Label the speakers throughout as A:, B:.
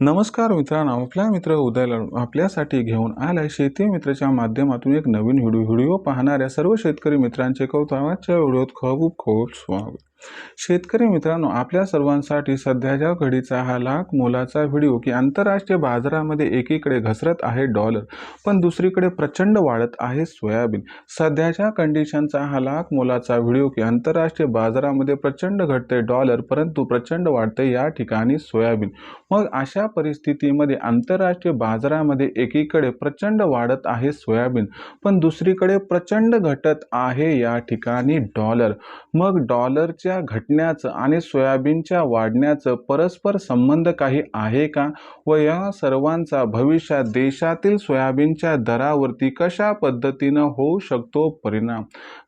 A: नमस्कार मित्रांनो आपल्या मित्र उदयला आपल्यासाठी घेऊन आलाय शेती मित्रच्या माध्यमातून एक नवीन व्हिडिओ व्हिडिओ पाहणाऱ्या सर्व शेतकरी मित्रांचे कौतुकाच्या व्हिडिओत खूप खूप स्वागत. शेतकरी मित्रांनो आपल्या सर्वांसाठी सध्याच्या घडीचा हा लाख मोलाचा व्हिडिओ की आंतरराष्ट्रीय बाजारामध्ये एकीकडे घसरत आहे डॉलर पण दुसरीकडे प्रचंड वाढत आहे सोयाबीन. सध्याच्या कंडिशनचा हा लाख मोलाचा व्हिडिओ की आंतरराष्ट्रीय बाजारामध्ये प्रचंड घटते डॉलर परंतु प्रचंड वाढते या ठिकाणी सोयाबीन. मग अशा परिस्थितीमध्ये आंतरराष्ट्रीय बाजारामध्ये एकीकडे प्रचंड वाढत आहे सोयाबीन पण दुसरीकडे प्रचंड घटत आहे या ठिकाणी डॉलर. मग डॉलरच्या घटण्याचं आणि सोयाबीनच्या वाढण्याचं परस्पर संबंध काही आहे का? व या सर्वांचा भविष्यात देशातील सोयाबीनच्या दरावरती कशा पद्धतीनं होऊ शकतो परिणाम?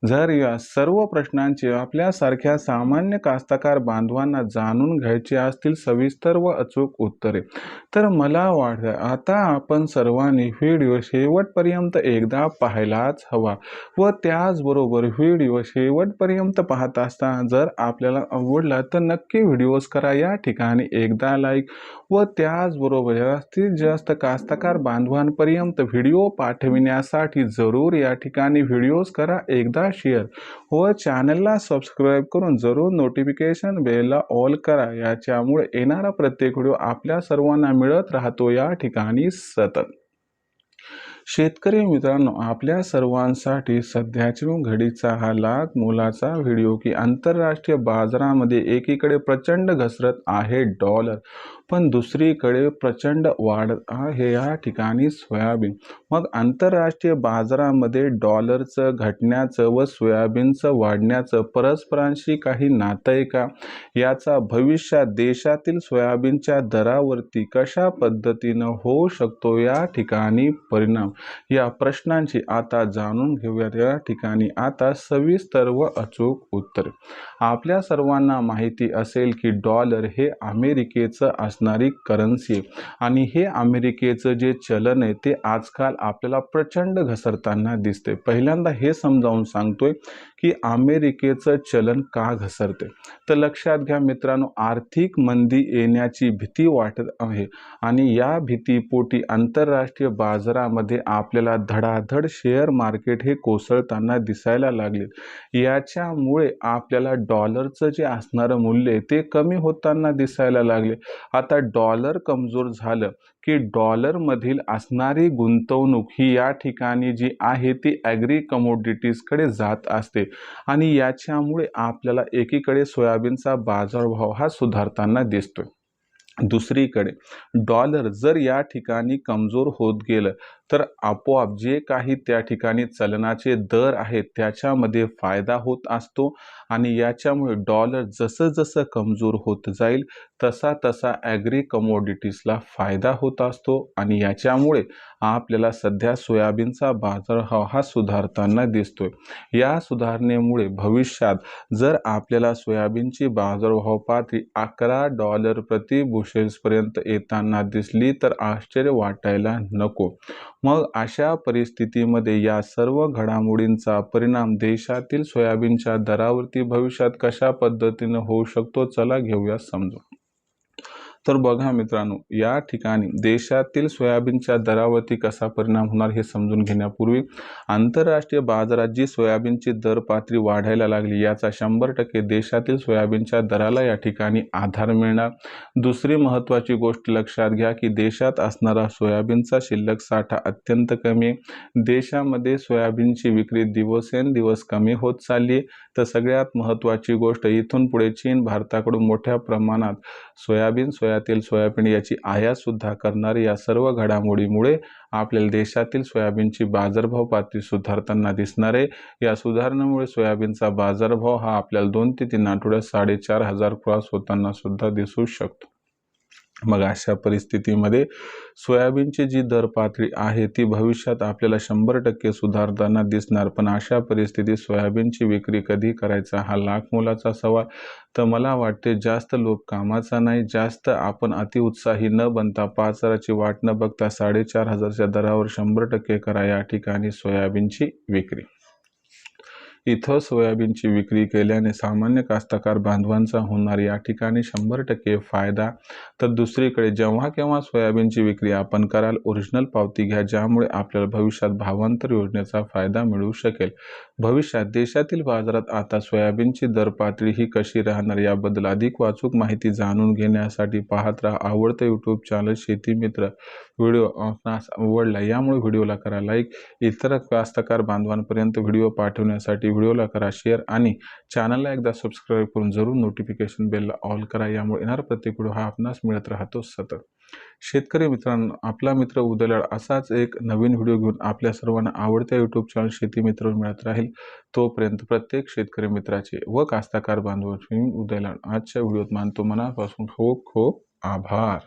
A: जर या सर्व प्रश्नांचे आपल्यासारख्या सामान्य कास्तकार बांधवांना जाणून घ्यायचे असतील सविस्तर व अचूक उत्तरे तर मला वाटतं आता आपण सर्वांनी व्हिडिओ शेवटपर्यंत एकदा पाहायलाच हवा व त्याचबरोबर व्हिडिओ शेवटपर्यंत पाहत असताना जर आपल्याला आवडला तर नक्की व्हिडिओज करा. या ठिकाणी एकदा लाईक व त्याचबरोबर जास्तीत जास्त कास्तकार बांधवांपर्यंत व्हिडिओ पाठविण्यासाठी जरूर या ठिकाणी व्हिडिओज करा. एकदा शेअर व चॅनलला सबस्क्राईब करून जरूर नोटिफिकेशन बेलला ऑल करा. याच्यामुळे येणारा प्रत्येक व्हिडिओ आपल्या सर्वांना मिळत राहतो. या ठिकाणी सतत. शेतकरी मित्रांनो आपल्या सर्वांसाठी सध्याच्या घडीचा हा लाख मोलाचा व्हिडिओ की आंतरराष्ट्रीय बाजारामध्ये एकीकडे प्रचंड घसरत आहे डॉलर. पण दुसरीकडे प्रचंड वाढ हे या ठिकाणी सोयाबीन. मग आंतरराष्ट्रीय बाजारामध्ये डॉलरचं घटण्याचं व सोयाबीनचं वाढण्याचं परस्परांशी काही नातं आहे का? याचा भविष्यात देशातील सोयाबीनच्या दरावरती कशा पद्धतीनं होऊ शकतो या ठिकाणी परिणाम? या प्रश्नांची आता जाणून घेऊयात. या ठिकाणी आता सविस्तर व अचूक उत्तर. आपल्या सर्वांना माहिती असेल की डॉलर हे अमेरिकेचं असणार करन्सी आणि हे अमेरिकेचं जे चलन आहे ते आजकाल आपल्याला प्रचंड घसरताना दिसते पहिल्यांदा हे समजावून सांगतोय की अमेरिकेचं चलन का घसरते तर लक्षात घ्या मित्रांनो आर्थिक मंदी येण्याची भीती वाटत आहे. आणि या भीतीपोटी आंतरराष्ट्रीय बाजारामध्ये आपल्याला धडाधड शेअर मार्केट हे कोसळताना दिसायला लागले. याच्यामुळे आपल्याला डॉलरचं जे असणारं मूल्य ते कमी होताना दिसायला लागले. आता डॉलर कमजोर झालं की डॉलरमधील असणारी गुंतवणूक ही या ठिकाणी जी आहे ती ॲग्री कमोडिटीजकडे जात असते. आणि याच्यामुळे आपल्याला एकीकडे सोयाबीनचा बाजारभाव हा सुधारताना दिसतोय. दुसरीकडे डॉलर जर या ठिकाणी कमजोर होत गेलं तर आपोआप जे काही त्या ठिकाणी चलनाचे दर आहेत त्याच्यामध्ये फायदा होत असतो आणि याच्यामुळे डॉलर जसं जसं कमजोर होत जाईल तसा तसा ॲग्री कमोडिटीजला फायदा होत असतो आणि याच्यामुळे आपल्याला सध्या सोयाबीनचा बाजारभाव हा सुधारताना दिसतोय. या सुधारणेमुळे भविष्यात जर आपल्याला सोयाबीनची बाजारभाव पातळी अकरा डॉलर प्रति बुशेल्सपर्यंत येताना दिसली तर आश्चर्य वाटायला नको. मग अशा परिस्थितीमध्ये या सर्व घडामोडींचा परिणाम देशातील सोयाबीनच्या दरावरती भविष्यात कशा पद्धतीनं होऊ शकतो चला घेऊया समजून. तर बघा मित्रांनो या ठिकाणी देशातील सोयाबीनच्या दरावरती कसा परिणाम होणार हे समजून घेण्यापूर्वी आंतरराष्ट्रीय बाजारात जी सोयाबीनची दर पातळी वाढायला लागली याचा शंभर टक्के देशातील सोयाबीनच्या दराला या ठिकाणी आधार मिळणार. दुसरी महत्त्वाची गोष्ट लक्षात घ्या की देशात असणारा सोयाबीनचा शिल्लक साठा अत्यंत कमी आहे. देशामध्ये सोयाबीनची विक्री दिवसेंदिवस कमी होत चालली तर सगळ्यात महत्त्वाची गोष्ट इथून पुढे चीन भारताकडून मोठ्या प्रमाणात सोयाबीन सोया तेल सोयाबीन याची आयातसुद्धा करणारी या सर्व घडामोडीमुळे आपल्याला देशातील सोयाबीनची बाजारभाव पातळी सुधारताना दिसणार आहे. या सुधारणेमुळे सोयाबीनचा बाजारभाव हा आपल्याला दोन ते तीन आठवड्यात साडेचार हजार क्रॉस होताना सुद्धा दिसू शकतो. मग अशा परिस्थितीमध्ये सोयाबीनची जी दर पातळी आहे ती भविष्यात आपल्याला शंभर टक्के सुधारताना दिसणार. पण अशा परिस्थितीत सोयाबीनची विक्री कधी करायचा हा लाख मोलाचा सवाल. तर मला वाटते जास्त लोक कामाचा नाही जास्त आपण अतिउत्साही न बनता पाच हजाराची वाट न बघता साडेचार हजारच्या दरावर शंभर टक्के करा या ठिकाणी सोयाबीनची विक्री. इथं सोयाबीनची विक्री केल्याने सामान्य कास्तकार बांधवांचा होणार या ठिकाणी शंभर टक्के फायदा. तर दुसरीकडे जेव्हा केव्हा सोयाबीनची विक्री आपण कराल ओरिजिनल पावती घ्या ज्यामुळे आपल्याला भविष्यात भावांतर योजनेचा फायदा मिळू शकेल. भविष्यात देशातील बाजारात आता सोयाबीनची दर पातळी ही कशी राहणार याबद्दल अधिक वाचूक माहिती जाणून घेण्यासाठी पाहत राहा आवडतं यूट्यूब चॅनल शेती मित्र. व्हिडिओ आपणास आवडला यामुळे व्हिडिओला करा लाईक इतर कास्तकार बांधवांपर्यंत व्हिडिओ पाठवण्यासाठी व्हिडिओला करा शेअर आणि चॅनलला एकदा सबस्क्राईब करून जरूर नोटिफिकेशन बेलला ऑल करा. यामुळे येणारा प्रत्येक व्हिडिओ हा आपणास मिळत राहतो सतत. शेतकरी मित्रांनो आपला मित्र उदलाड असाच एक नवीन व्हिडिओ घेऊन आपल्या सर्वांना आवडत्या यूट्यूब चॅनल शेती मित्र मिळत राहील. तोपर्यंत प्रत्येक शेतकरी मित्राचे व कास्ताकार बांधवांचे उदयलाड. आजच्या व्हिडिओत मानतो मनापासून खूप खूप आभार.